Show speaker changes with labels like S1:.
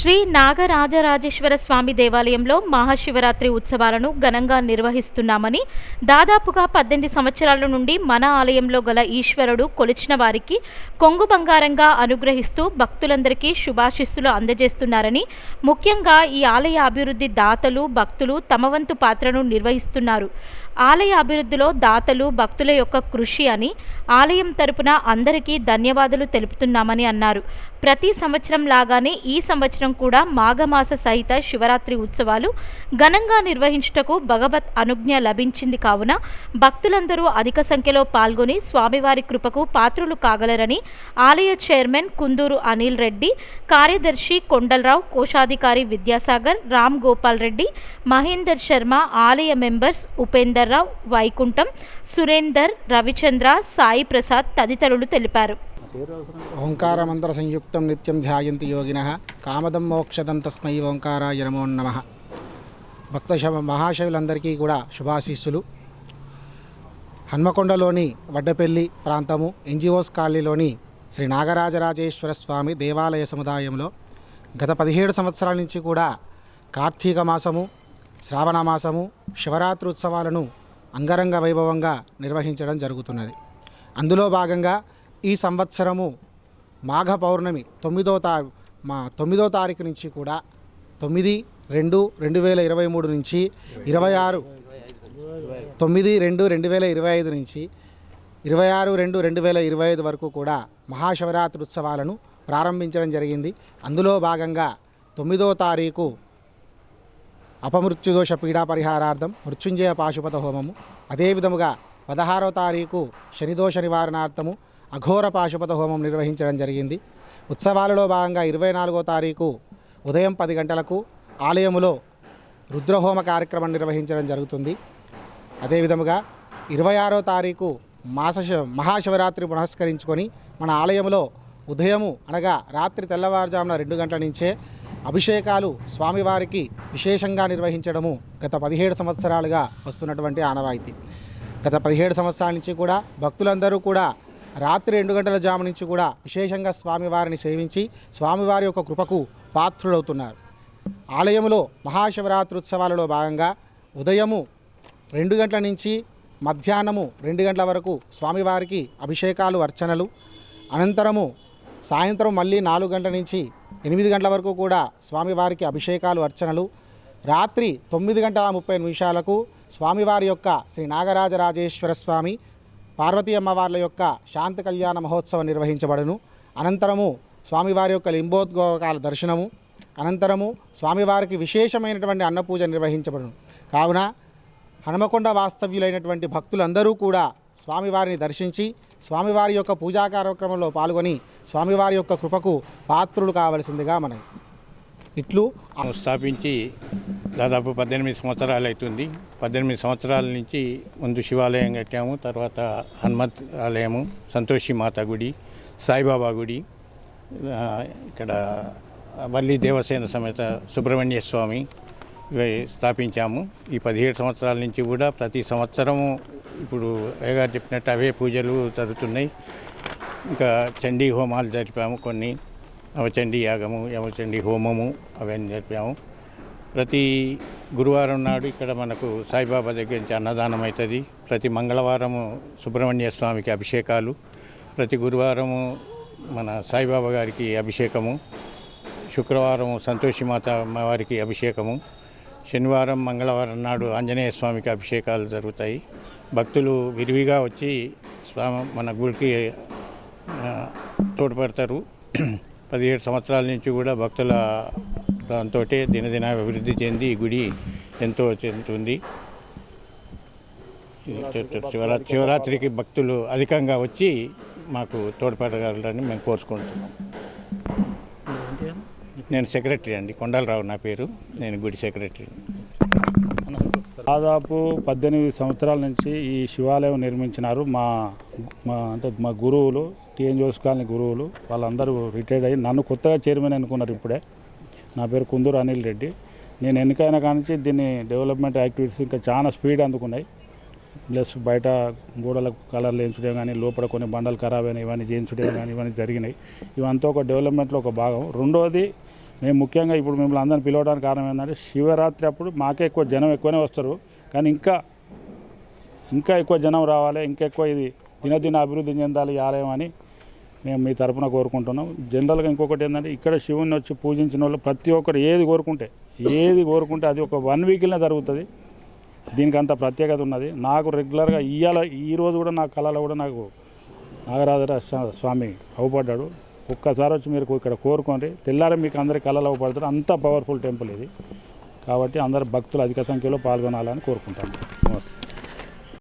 S1: శ్రీ నాగరాజరాజేశ్వర స్వామి దేవాలయంలో మహాశివరాత్రి ఉత్సవాలను ఘనంగా నిర్వహిస్తున్నామని దాదాపుగా పద్దెనిమిది సంవత్సరాల నుండి మన ఆలయంలో గల ఈశ్వరుడు కొలిచిన వారికి కొంగు బంగారంగా అనుగ్రహిస్తూ భక్తులందరికీ శుభాశిస్సులు అందజేస్తున్నారని ముఖ్యంగా ఈ ఆలయ అభివృద్ధి దాతలు భక్తులు తమ వంతు పాత్రను నిర్వహిస్తున్నారు. ఆలయ అభివృద్ధిలో దాతలు భక్తుల యొక్క కృషి అని ఆలయం తరపున అందరికీ ధన్యవాదాలు తెలుపుతున్నామని అన్నారు. ప్రతి సంవత్సరం లాగానే ఈ సంవత్సరం కూడా మాఘమాస సహిత శివరాత్రి ఉత్సవాలు ఘనంగా నిర్వహించుటకు భగవత్ అనుజ్ఞ లభించింది కావున భక్తులందరూ అధిక సంఖ్యలో పాల్గొని స్వామివారి కృపకు పాత్రులు కాగలరని ఆలయ చైర్మన్ కుందూరు అనిల్ రెడ్డి కార్యదర్శి కొండలరావు కోశాధికారి విద్యాసాగర్ రామ్ గోపాల్ రెడ్డి మహేందర్ శర్మ ఆలయ మెంబర్స్ ఉపేందర్ రామారావు వైకుంఠం సురేందర్ రవిచంద్ర సాయి ప్రసాద్ తదితరులు తెలిపారు.
S2: ఓంకార మంత్ర సంయుక్తం నిత్యం ధ్యాయంతి యోగిన కామదం మోక్షదం తస్మై ఓంకారాయ నమో నమ. భక్త శవ కూడా శుభాశీస్సులు. హన్మకొండలోని వడ్డపల్లి ప్రాంతము ఎన్జిఓస్ కాలనీలోని శ్రీ నాగరాజరాజేశ్వర స్వామి దేవాలయ సముదాయంలో గత పదిహేడు సంవత్సరాల నుంచి కూడా కార్తీక మాసము శ్రావణ మాసము శివరాత్రి ఉత్సవాలను అంగరంగ వైభవంగా నిర్వహించడం జరుగుతున్నది. అందులో భాగంగా ఈ సంవత్సరము మాఘ పౌర్ణమి తొమ్మిదో తారీ మా తొమ్మిదో తారీఖు నుంచి కూడా తొమ్మిది రెండు రెండు వేల ఇరవై మూడు నుంచి ఇరవై ఆరు తొమ్మిది రెండు రెండు వేల ఇరవై ఐదు నుంచి ఇరవై ఆరు రెండు రెండు వేల ఇరవై ఐదు వరకు కూడా మహాశివరాత్రి ఉత్సవాలను ప్రారంభించడం జరిగింది. అందులో భాగంగా తొమ్మిదో తారీఖు అపమృత్యుదోష పీడా పరిహారార్థం మృత్యుంజయ పాశుపత హోమము. అదేవిధముగా పదహారో తారీఖు శనిదోష నివారణార్థము అఘోర పాశుపత హోమం నిర్వహించడం జరిగింది. ఉత్సవాలలో భాగంగా ఇరవై నాలుగో తారీఖు ఉదయం పది గంటలకు ఆలయములో రుద్రహోమ కార్యక్రమం నిర్వహించడం జరుగుతుంది. అదేవిధముగా ఇరవై ఆరో తారీఖు మాస మహాశివరాత్రి పునస్కరించుకొని మన ఆలయంలో ఉదయము అనగా రాత్రి తెల్లవారుజామున రెండు గంటల నుంచే అభిషేకాలు స్వామివారికి విశేషంగా నిర్వహించడము గత పదిహేడు సంవత్సరాలుగా వస్తున్నటువంటి ఆనవాయితీ. గత పదిహేడు సంవత్సరాల నుంచి కూడా భక్తులందరూ కూడా రాత్రి రెండు గంటల జాము నుంచి కూడా విశేషంగా స్వామివారిని సేవించి స్వామివారి యొక్క కృపకు పాత్రులవుతున్నారు. ఆలయంలో మహాశివరాత్రి ఉత్సవాలలో భాగంగా ఉదయము రెండు గంటల నుంచి మధ్యాహ్నము రెండు గంటల వరకు స్వామివారికి అభిషేకాలు అర్చనలు అనంతరము సాయంత్రం మళ్ళీ నాలుగు గంటల నుంచి ఎనిమిది గంటల వరకు కూడా స్వామివారికి అభిషేకాలు అర్చనలు. రాత్రి తొమ్మిది గంటల ముప్పై నిమిషాలకు స్వామివారి యొక్క శ్రీ నాగరాజరాజేశ్వర స్వామి పార్వతీ అమ్మవార్ల యొక్క శాంతి కళ్యాణ మహోత్సవం నిర్వహించబడును. అనంతరము స్వామివారి యొక్క లింబోద్గోకాల దర్శనము. అనంతరము స్వామివారికి విశేషమైనటువంటి అన్నపూజ నిర్వహించబడును. కావున హనుమకొండ వాస్తవ్యులైనటువంటి భక్తులందరూ కూడా స్వామివారిని దర్శించి స్వామివారి యొక్క పూజా కార్యక్రమంలో పాల్గొని స్వామివారి యొక్క కృపకు పాత్రులు కావలసిందిగా మనం ఇట్లు
S3: స్థాపించి దాదాపు పద్దెనిమిది సంవత్సరాలు అవుతుంది. పద్దెనిమిది సంవత్సరాల నుంచి ముందు శివాలయం కట్టాము తర్వాత హనుమత్ ఆలయము సంతోషి మాత గుడి సాయిబాబా గుడి ఇక్కడ వల్లి దేవసేన సమేత సుబ్రహ్మణ్య స్వామి స్థాపించాము. ఈ పదిహేడు సంవత్సరాల నుంచి కూడా ప్రతి సంవత్సరము ఇప్పుడు అయ్యగారు చెప్పినట్టు అవే పూజలు జరుగుతున్నాయి. ఇంకా చండీ హోమాలు జరిపాము కొన్ని. అవచండీ యాగము యమచండీ హోమము అవన్నీ జరిపాము. ప్రతి గురువారం నాడు ఇక్కడ మనకు సాయిబాబా దగ్గర నుంచి అన్నదానం అవుతుంది. ప్రతి మంగళవారము సుబ్రహ్మణ్య స్వామికి అభిషేకాలు. ప్రతి గురువారము మన సాయిబాబా గారికి అభిషేకము. శుక్రవారం సంతోషిమాత అమ్మవారికి అభిషేకము. శనివారం మంగళవారం నాడు ఆంజనేయ స్వామికి అభిషేకాలు జరుగుతాయి. భక్తులు విరివిగా వచ్చి స్వామి మన గుడికి తోడ్పడతారు. పదిహేడు సంవత్సరాల నుంచి కూడా భక్తుల దాంతో దినదిన అభివృద్ధి చెంది ఈ గుడి ఎంతో చెందుతుంది. ఈ శివరాత్రి శివరాత్రికి భక్తులు అధికంగా వచ్చి మాకు తోడ్పడగలరని మేము కోరుకుంటున్నాం. నేను సెక్రటరీ అండి. కొండలరావు నా పేరు. నేను గుడి సెక్రటరీ
S4: దాదాపు పద్దెనిమిది సంవత్సరాల నుంచి ఈ శివాలయం నిర్మించినారు. మా మా అంటే మా గురువులు టీఎన్ జోస్ కాలనీ గురువులు వాళ్ళందరూ రిటైర్డ్ అయ్యి నన్ను కొత్తగా చైర్మన్ అనుకున్నారు ఇప్పుడే. నా పేరు కుందూరు అనిల్ రెడ్డి. నేను ఎన్నికైన కానించి దీన్ని డెవలప్మెంట్ యాక్టివిటీస్ ఇంకా చాలా స్పీడ్ అందుకున్నాయి. ప్లస్ బయట గోడలకు కలర్ లేయించడం కానీ లోపల కొన్ని బండలు ఖరాబ్ అయినాయి ఇవన్నీ చేయించడం కానీ ఇవన్నీ జరిగినాయి. ఇవంతా ఒక డెవలప్మెంట్లో ఒక భాగం. రెండోది మేము ముఖ్యంగా ఇప్పుడు మిమ్మల్ని అందరిని పిలవడానికి కారణం ఏంటంటే శివరాత్రి అప్పుడు మాకే ఎక్కువ జనం ఎక్కువనే వస్తారు. కానీ ఇంకా ఇంకా ఎక్కువ జనం రావాలి ఇంకా ఎక్కువ ఇది దినదిన అభివృద్ధి చెందాలి ఈ ఆలయం అని మేము మీ తరపున కోరుకుంటున్నాం. జనరల్గా ఇంకొకటి ఏంటంటే ఇక్కడ శివుని వచ్చి పూజించిన వాళ్ళు ప్రతి ఒక్కరు ఏది కోరుకుంటే ఏది కోరుకుంటే అది ఒక వన్ వీక్లోనే జరుగుతుంది. దీనికి అంత ప్రత్యేకత ఉన్నది. నాకు రెగ్యులర్గా ఇవాళ ఈ రోజు కూడా నా కళలో కూడా నాకు నాగరాజర స్వామి అవుపడ్డాడు. ఒక్కసారి వచ్చి మీరు ఇక్కడ కోరుకోండి. తెల్లారి మీకు అందరి కళలో అవుపడతారు అంత పవర్ఫుల్ టెంపుల్ ఇది. కాబట్టి అందరు భక్తులు అధిక సంఖ్యలో పాల్గొనాలని కోరుకుంటాను నమస్తే.